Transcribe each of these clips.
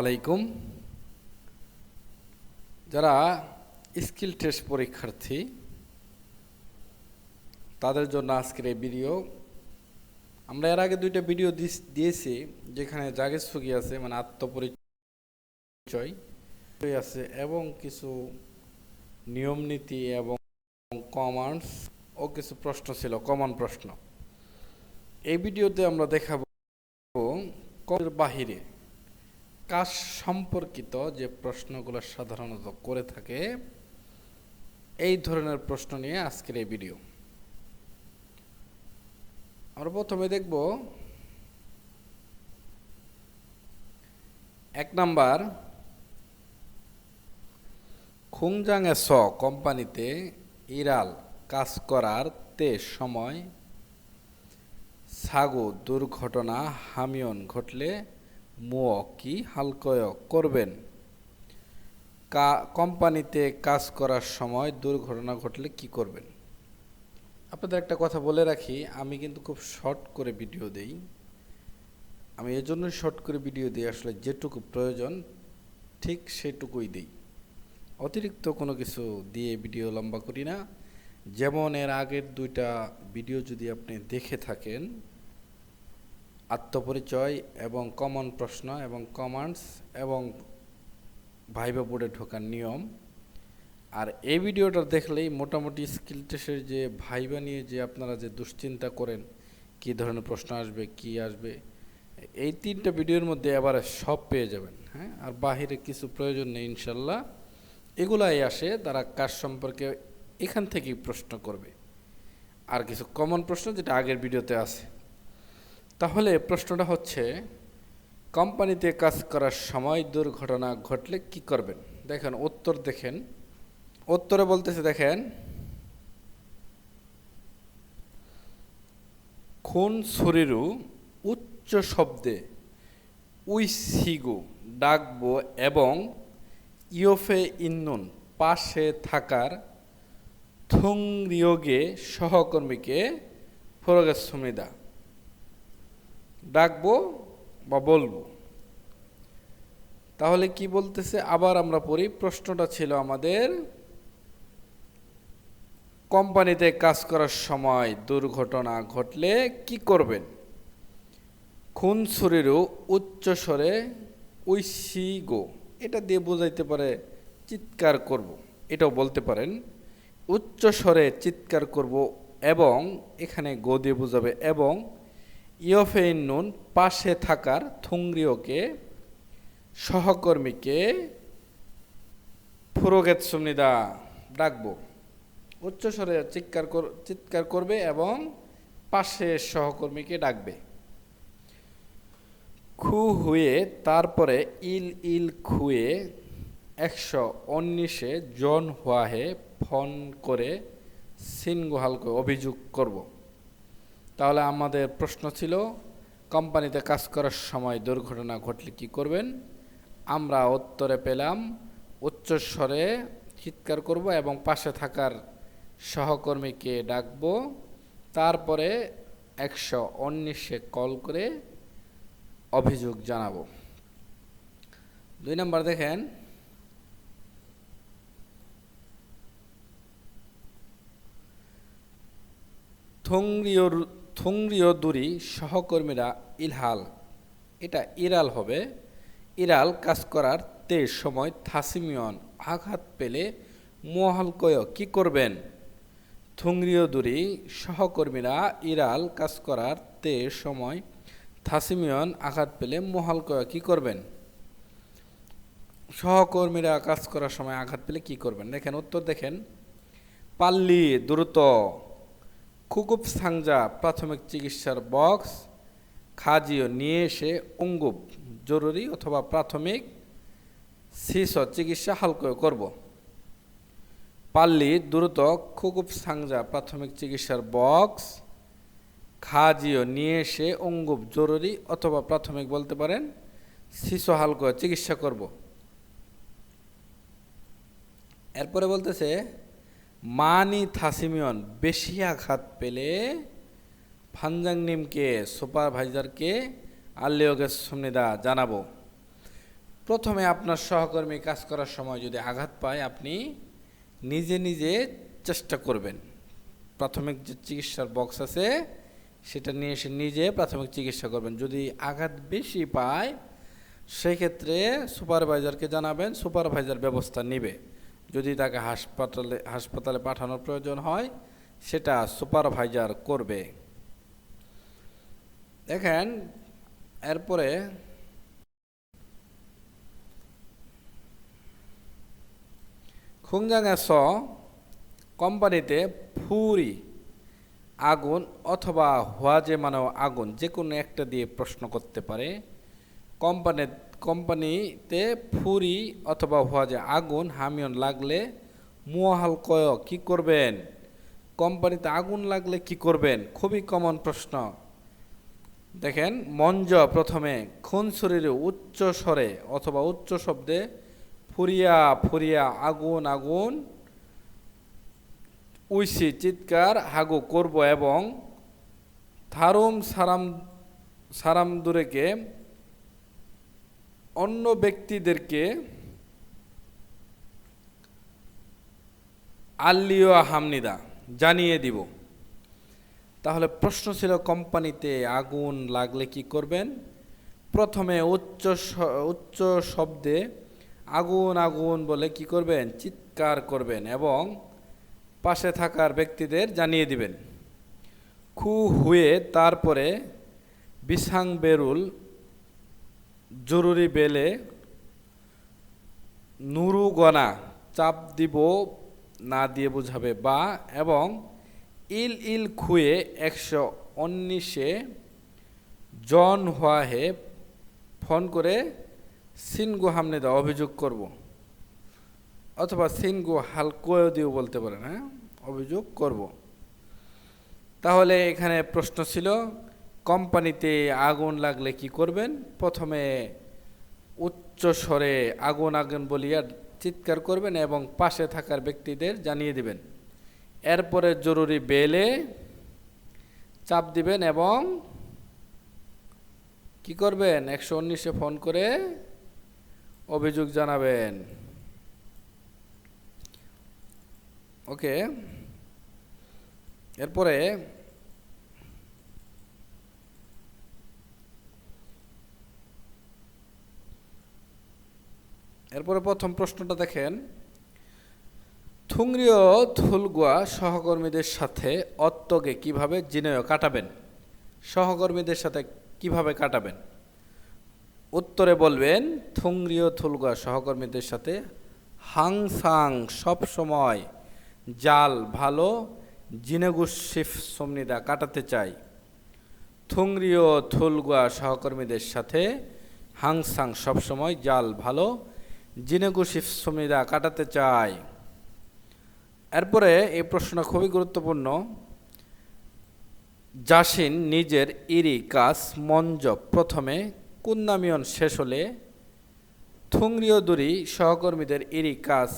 আলাইকুম যারা skill test পরীক্ষার্থী, তাদের জন্য আজকের এই ভিডিও। আমরা এর আগে দুইটা ভিডিও দিয়েছি, যেখানে জাগেজ সুগি আছে মানে আত্মপরিচয় আছে, এবং কিছু নিয়ম নীতি এবং কমান্ডস ও কিছু প্রশ্ন ছিল, কমন প্রশ্ন। এই ভিডিওতে আমরা দেখাবো বাহিরে। কাজ সম্পর্কিত যে প্রশ্নগুলো সাধারণত করে থাকে, এই ধরনের প্রশ্ন নিয়ে আজকের এই ভিডিও আমরা প্রথমে দেখব এক নাম্বার খুংজাংয়ে স কোম্পানিতে ইরাল কাজ করার তে সময় সাগো দুর্ঘটনা, হামিয়ন ঘটলে মুয় কি হালকয় করবেন। কা, কোম্পানিতে কাজ করার সময় দুর্ঘটনা ঘটলে কি করবেন? আপনাদের একটা কথা বলে রাখি, আমি কিন্তু খুব শর্ট করে ভিডিও দেই। আমি এজন্যই শর্ট করে ভিডিও দিই, আসলে যেটুকু প্রয়োজন, ঠিক সেটুকুই দিই। অতিরিক্ত কোনো কিছু দিয়ে ভিডিও লম্বা করি না। যেমন এর আগের দুইটা ভিডিও যদি আপনি দেখে থাকেন আত্মপরিচয় এবং কমন প্রশ্ন এবং কমান্ডস এবং ভাইবা বোর্ডে ঢোকার নিয়ম। আর এই ভিডিওটা দেখলেই মোটামুটি স্কিল টেস্টের যে ভাইবা নিয়ে যে আপনারা যে দুশ্চিন্তা করেন, কী ধরনের প্রশ্ন আসবে, কি আসবে, এই তিনটা ভিডিওর মধ্যে এবারে সব পেয়ে যাবেন হ্যাঁ? আর বাহিরে কিছু প্রয়োজন নেই, ইনশাল্লাহ। এগুলাই আসে, তারা কাজ সম্পর্কে এখান থেকেই প্রশ্ন করবে। আর কিছু কমন প্রশ্ন যেটা আগের ভিডিওতে আছে। তাহলে প্রশ্নটা হচ্ছে, কোম্পানিতে কাজ করার সময় দুর্ঘটনা ঘটলে কি করবেন? দেখেন, উত্তর দেখেন। উত্তরে বলতেছে, দেখেন, খুন ছুরিরু উচ্চ শব্দে উইসিগু ডাকবো এবং ইয়োফে ইন্নুন পাশে থাকার থুংরিয়োগে সহকর্মীকে ফরগে সুমিদা। ডাকবো বা বলব। তাহলে কি বলতেছে? আবার আমরা পড়ি, প্রশ্নটা ছিল আমাদের, কোম্পানিতে কাজ করার সময় দুর্ঘটনা ঘটলে কি করবেন? খুন ছুরিরও উচ্চ স্বরে উইসি গো। এটা দিয়ে বোঝাইতে পারে চিৎকার করব। এটাও বলতে পারেন, উচ্চ স্বরে চিৎকার করব এবং এখানে গো দিয়ে বোঝাবে এবং ইয়ফেইন নুন পাশে থাকার থুংরিওকে, সহকর্মীকে ফুরোগেত সুমনিদা ডাকবো। উচ্চস্বরে চিৎকার কর, চিৎকার করবে এবং পাশে সহকর্মীকে ডাকবে। খু হুয়ে তারপরে ইল ইল খুয়ে একশো উনিশে জন হুয়াহে ফোন করে সিনগুহালকে অভিযোগ করব। তাহলে আমাদের প্রশ্ন ছিল, কোম্পানিতে কাজ করার সময় দুর্ঘটনা ঘটলে কি করবেন? আমরা উত্তরে পেলাম উচ্চস্বরে চিৎকার করব এবং পাশে থাকার সহকর্মীকে ডাকবো। তারপরে একশো উনিশে কল করে অভিযোগ জানাব। দুই নম্বর দেখেন। থুংরিও থুংরিও দুরি সহকর্মীরা ইলহাল, এটা ইরাল হবে। ইরাল কাজ করার তে সময় থাসিমিয়ন আঘাত পেলে মোহালকয় কি করবেন? থুংরিও দুরি সহকর্মীরা ইরাল কাজ করার তে সময় থাসিমিয়ন আঘাত পেলে মোহালকয় কি করবেন? সহকর্মীরা কাজ করার সময় আঘাত পেলে কি করবেন? দেখেন, উত্তর দেখেন। পাল্লি দ্রুত। খুকুব সাংজা প্রাথমিক চিকিৎসার বক্স, খাজিও নিয়ে এসে অঙ্গুব, জরুরি অথবা প্রাথমিক শিশ চিকিৎসা হালকা করব। পাল্লি দ্রুত খুকুব সাংজা প্রাথমিক চিকিৎসার বক্স, খাজিও নিয়ে এসে অঙ্গুব জরুরি অথবা প্রাথমিক বলতে পারেন শিশু হালকা চিকিৎসা করব। এরপরে বলতেছে মানি থাসিমিয়ন বেশি আঘাত পেলে ফানজাংনিমকে সুপারভাইজারকে আল্লিওগে সুমনিদা জানাব। প্রথমে আপনার সহকর্মী কাজ করার সময় যদি আঘাত পায়, আপনি নিজে নিজে চেষ্টা করবেন। প্রাথমিক যে চিকিৎসার বক্স আছে, সেটা নিয়ে এসে নিজে প্রাথমিক চিকিৎসা করবেন। যদি আঘাত বেশি পায়, সেক্ষেত্রে সুপারভাইজারকে জানাবেন, সুপারভাইজার ব্যবস্থা নেবে। যদি তাকে হাসপাতালে হাসপাতালে পাঠানোর প্রয়োজন হয়, সেটা সুপারভাইজার করবে। দেখেন, এরপরে খুংজাঙে স কোম্পানিতে ফুরি আগুন অথবা হোয়াজে মানেও আগুন যে কোনো একটা দিয়ে প্রশ্ন করতে পারে। কোম্পানি কোম্পানিতে ফুরি অথবা হোয়াজে আগুন হামিয়ন লাগলে মুহাল কয়, কি করবেন? কোম্পানিতে আগুন লাগলে কি করবেন? খুবই কমন প্রশ্ন। দেখেন, মঞ্জ প্রথমে খুন শরীরে উচ্চ স্বরে অথবা উচ্চ শব্দে ফুরিয়া ফুরিয়া, আগুন আগুন, উইসি, চিৎকার, হাগু করব এবং থারুম সারাম সারাম দূরেকে অন্য ব্যক্তিদেরকে আল্লিও হামনিদা জানিয়ে দিব। তাহলে প্রশ্ন ছিল কোম্পানিতে আগুন লাগলে কি করবেন? প্রথমে উচ্চ উচ্চ শব্দে আগুন আগুন বলে কি করবেন? চিৎকার করবেন এবং পাশে থাকার ব্যক্তিদের জানিয়ে দিবেন। খু হুয়ে তারপরে বিসাং বেরুল জরুরি বেলে নুরু গনা চাপ দিব, না দিয়ে বুঝাবে বা এবং ইল ইল খুয়ে একশো উনিশে জন হওয়া হে ফোন করে সিনগু হামনেদা অভিযোগ করব। অথবা সিনগু হালকোয় দিও বলতে পারেন হ্যাঁ? অভিযোগ করব। তাহলে এখানে প্রশ্ন ছিল কোম্পানিতে আগুন লাগলে কি করবেন? প্রথমে উচ্চ স্বরে আগুন আগুন বলিয়া চিৎকার করবেন এবং পাশে থাকার ব্যক্তিদের জানিয়ে দিবেন। এরপরে জরুরি বেলে চাপ দিবেন এবং কি করবেন? একশো উনিশে ফোন করে অভিযোগ জানাবেন। ওকে। এরপরে এরপরে প্রথম প্রশ্নটা দেখেন। থুংরিও থুলগুয়া সহকর্মীদের সাথে অত্তকে কীভাবে জিনেয় কাটাবেন? সহকর্মীদের সাথে কীভাবে কাটাবেন? উত্তরে বলবেন, থুংরিও থুলগুয়া সহকর্মীদের সাথে হাংসাং সব সময় জাল ভালো জিনেগুসিফ সমনিদা কাটাতে চাই। থুংরিও থুলগুয়া সহকর্মীদের সাথে হাংসাং সবসময় জাল ভালো জিনেগুসিফ শ্রমিকরা কাটাতে চায়। এরপরে এই প্রশ্ন খুবই গুরুত্বপূর্ণ। জাসিন নিজের ইরি কাজ মঞ্জ প্রথমে কুন্নামিয়ন শেষ হলে থুংরিও দুরি সহকর্মীদের ইরি কাজ।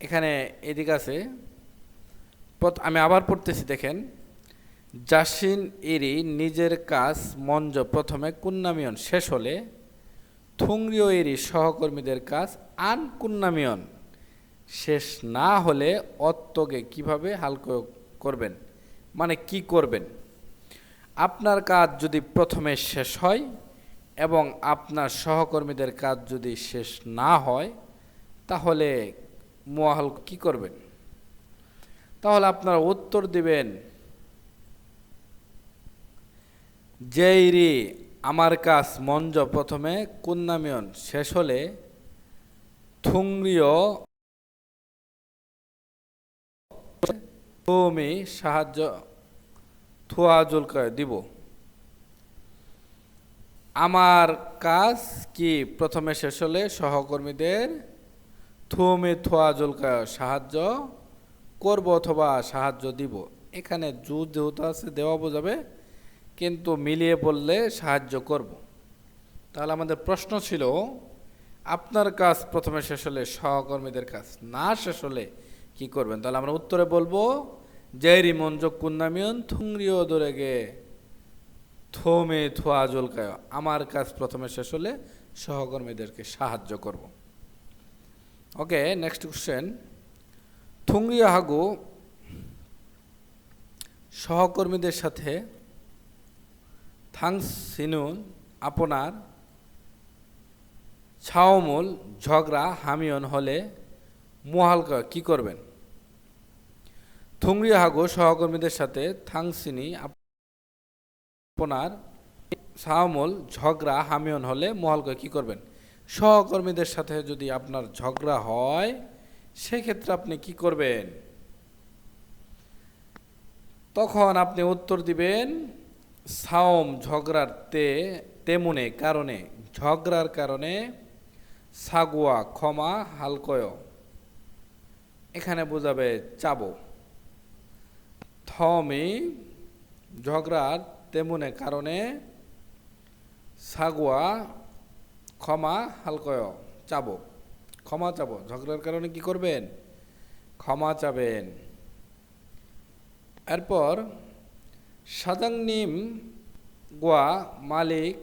এখানে এদিক আছে। আমি আবার পড়তেছি, দেখেন। জাসিন ইরি নিজের কাজ মঞ্জ প্রথমে কুন্নামিয়ন শেষ হলে থুংরিও ইরি সহকর্মীদের কাজ আন কুন্নামিয়ন। শেষ না হলে অত্তকে কীভাবে হালকা করবেন? মানে কি করবেন? আপনার কাজ যদি প্রথমে শেষ হয় এবং আপনার সহকর্মীদের কাজ যদি শেষ না হয়, তাহলে মোয়াহল কি করবেন? তাহলে আপনারা উত্তর দিবেন, যেইরি আমার কাজ মঞ্জ প্রথমে কুন্নামিয়ন, শেষ হলে থুংরিও তুমি সাহায্য থুয়াজুল দিব। আমার কাজ কি? প্রথমে শেষ হলে সহকর্মীদের থুমে থুয়াজুল সাহায্য করব অথবা সাহায্য দিব। এখানে জু যেহেতু আছে, দেওয়া বোঝাবে কিন্তু মিলিয়ে বললে সাহায্য করব। তাহলে আমাদের প্রশ্ন ছিল, আপনার কাজ প্রথমে শেষ হলে সহকর্মীদের কাজ, না শেষ হলে কী করবেন? তাহলে আমরা উত্তরে বলব, জেরি মঞ্জক কুন্নামিয়ন থুংরিও দরেগে থমে থোয়া জলকায় আমার কাজ প্রথমে শেষ হলে সহকর্মীদেরকে সাহায্য করব। ওকে নেক্সট কোশ্চেন থুংরিয়া হাগু সহকর্মীদের সাথে থাংস সিনুন আপনার ছাওমূল ঝগড়া হামিয়ন হলে মোহালকা কি করবেন? থুংরি হাগো সহকর্মীদের সাথে থাংসিনি আপনার সাহমল ঝগড়া হামিয়ন হলে মোহালকা কি করবেন? সহকর্মীদের সাথে যদি আপনার ঝগড়া হয়, সেক্ষেত্রে আপনি কি করবেন? তখন আপনি উত্তর দিবেন সাওম ঝগড়ার তে, তেমনে কারণে, ঝগড়ার কারণে সাগুয়া ক্ষমা হালকয়। এখানে বোঝাবে চাবো। থমি ঝগড়ার তেমনে কারণে সাগুয়া ক্ষমা হালকয়। চাবো। ক্ষমা চাবো। ঝগড়ার কারণে কি করবেন? ক্ষমা চাবেন। এরপর সাজাংনিম গোয়া মালিক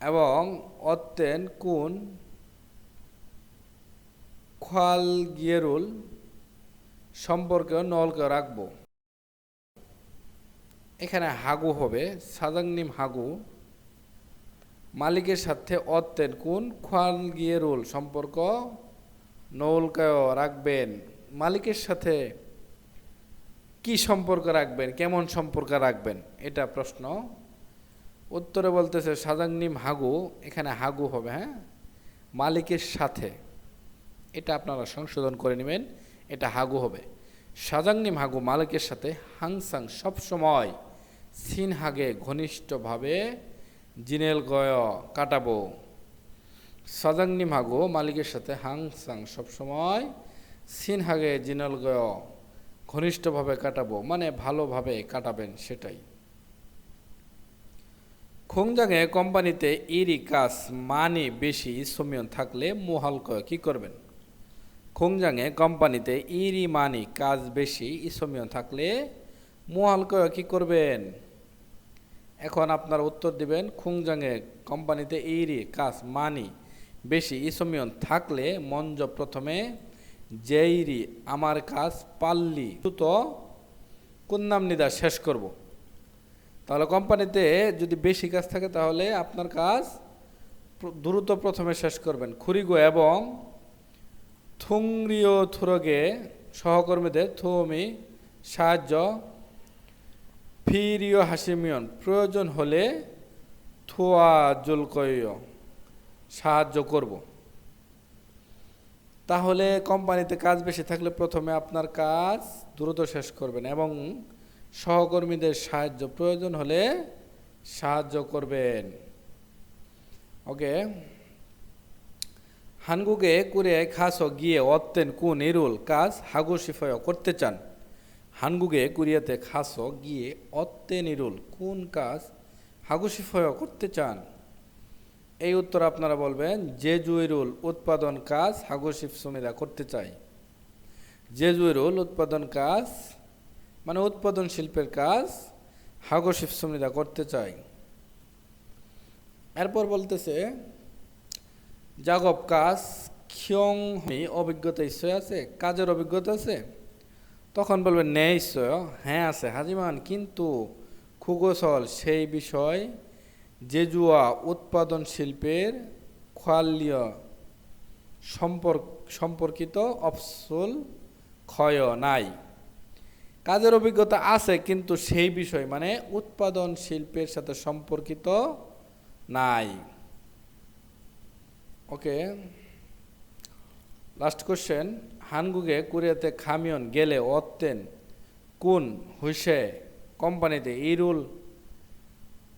এবং অত্যেন কুন খাল গিয়েরুল সম্পর্কে নলকে রাখব। এখানে হাগু হবে, সাজাংনিম হাগু। মালিকের সাথে অত্যেন কোন খাল গিয়েরুল সম্পর্ক নৌলকায় রাখবেন। মালিকের সাথে কি সম্পর্ক রাখবেন? কেমন সম্পর্ক রাখবেন? এটা প্রশ্ন। উত্তরে বলতেছে সাজাংনিম হাগু। এখানে হাগু হবে হ্যাঁ? মালিকের সাথে। এটা আপনারা সংশোধন করে নেবেন, এটা হাগু হবে। সাজাংনিম হাগু, মালিকের সাথে। হাংসাং সবসময় সিন হাগে ঘনিষ্ঠভাবে জিনেল গয় কাটাবো। সাজাংনিম হাগু, মালিকের সাথে। হাংসাং সবসময় সিন হাগে জিনেল গয় ঘনিষ্ঠভাবে কাটাবো মানে ভালোভাবে কাটাবেন সেটাই। খোংজাঙে কোম্পানিতে ইরি কাজ মানি বেশি সমিয়ন থাকলে মোহালক কি করবেন? খোংজাঙে কোম্পানিতে ইরি মানি কাজ বেশি ইসমিয়ন থাকলে মোহালক কি করবেন? এখন আপনার উত্তর দিবেন, খুংজাঙে কোম্পানিতে ইরি কাজ মানি বেশি ইসমিয়ন থাকলে মঞ্জ প্রথমে জেইরি, আমার কাজ পাল্লি। তো কোন নাম নিদা শেষ করব। তাহলে কোম্পানিতে যদি বেশি কাজ থাকে তাহলে আপনার কাজ দ্রুত প্রথমে শেষ করবেন। খুরিগো এবং থুংরিও থুরগে সহকর্মীদের থুমি, সাহায্য, ফিরিও হাসিমিয়ন। প্রয়োজন হলে থুয়া জুলকয় সাহায্য করব। তাহলে কোম্পানিতে কাজ বেশি থাকলে প্রথমে আপনার কাজ দ্রুত শেষ করবেন এবং সহকর্মীদের সাহায্য প্রয়োজন হলে সাহায্য করবেন। ওকে? হানগুগে কুরে খাস গিয়ে অত্যেন কুন ইরুল কাজ হাগু সিফয় করতে চান। হানগুগে কুরিয়াতে খাস গিয়ে অত্যেন ইরুল কোন কাজ হাগু সিফয় করতে চান। এই উত্তর আপনারা বলবেন, জেজুইরুল উৎপাদন কাজ হাগুশিফ সুমিদা করতে চাই। জেজুইরুল উৎপাদন কাজ মানে উৎপাদন শিল্পের কাজ হাগুশিফ সুমিদা করতে চাই। এরপর বলতেছে, জাগব কাজ হি অভিজ্ঞতা ইচ্ছয় আছে, কাজের অভিজ্ঞতা আছে? তখন বলবেন, নে ইচ্ছয় হ্যাঁ আছে হাজিমান, কিন্তু খুগোসল সেই বিষয় জেজুয়া উৎপাদন শিল্পের খোয়ালীয় সম্পর্ক, সম্পর্কিত অফসল ক্ষয় নাই। কাজের অভিজ্ঞতা আছে, কিন্তু সেই বিষয় মানে উৎপাদন শিল্পের সাথে সম্পর্কিত নাই। ওকে লাস্ট কোশ্চেন হানগুগে কুরিয়াতে খামিয়ন গেলে অত্যেন কোন হুইসে কোম্পানিতে ইরুল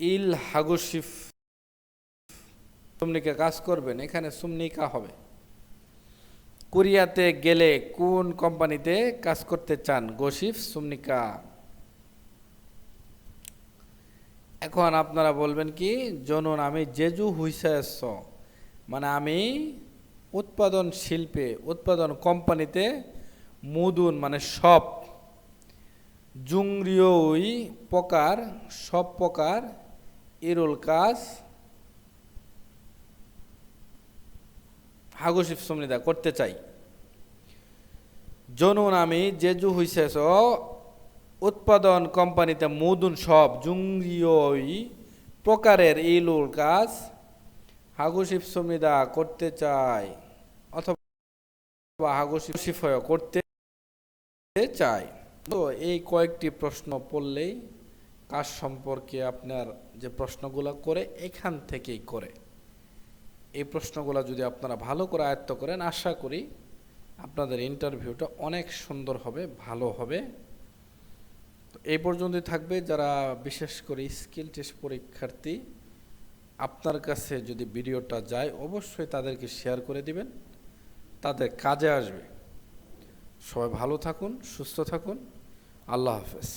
ইল হাগুশিফ। সুমনিকা কাজ করবেন, এখানে সুমনিকা হবে। কোরিয়াতে গেলে কোন কোম্পানিতে কাজ করতে চান গসিফ সুমনিকা? এখন আপনারা বলবেন কি, জনুন, আমি জেজু হুইসাস মানে আমি উৎপাদন শিল্পে, উৎপাদন কোম্পানিতে মুদুন মানে সব জুংরিয়ই প্রকার সব প্রকার ইরুল কাজ হাগুসিফ সমৃদ্ধা করতে চাই। জনুন আমি জেজু হইছেছ উৎপাদন কোম্পানিতে মুদুন সব জুংরিয়ই প্রকারের ইলুল কাজ হাগুসিফ সমৃদ্ধা করতে চাই, অথবা হাগুসিফ করতে চাই। তো এই কয়েকটি প্রশ্ন পড়লেই কাজ সম্পর্কে আপনার যে প্রশ্নগুলো করে, এখান থেকেই করে। এই প্রশ্নগুলো যদি আপনারা ভালো করে আয়ত্ত করেন, আশা করি আপনাদের ইন্টারভিউটা অনেক সুন্দর হবে, ভালো হবে। তো এই পর্যন্তই থাকবে। যারা বিশেষ করে স্কিল টেস্ট পরীক্ষার্থী, আপনার কাছে যদি ভিডিওটা যায়, অবশ্যই তাদেরকে শেয়ার করে দিবেন। তাদের কাজে আসবে। সবাই ভালো থাকুন, সুস্থ থাকুন। আল্লাহ হাফেজ।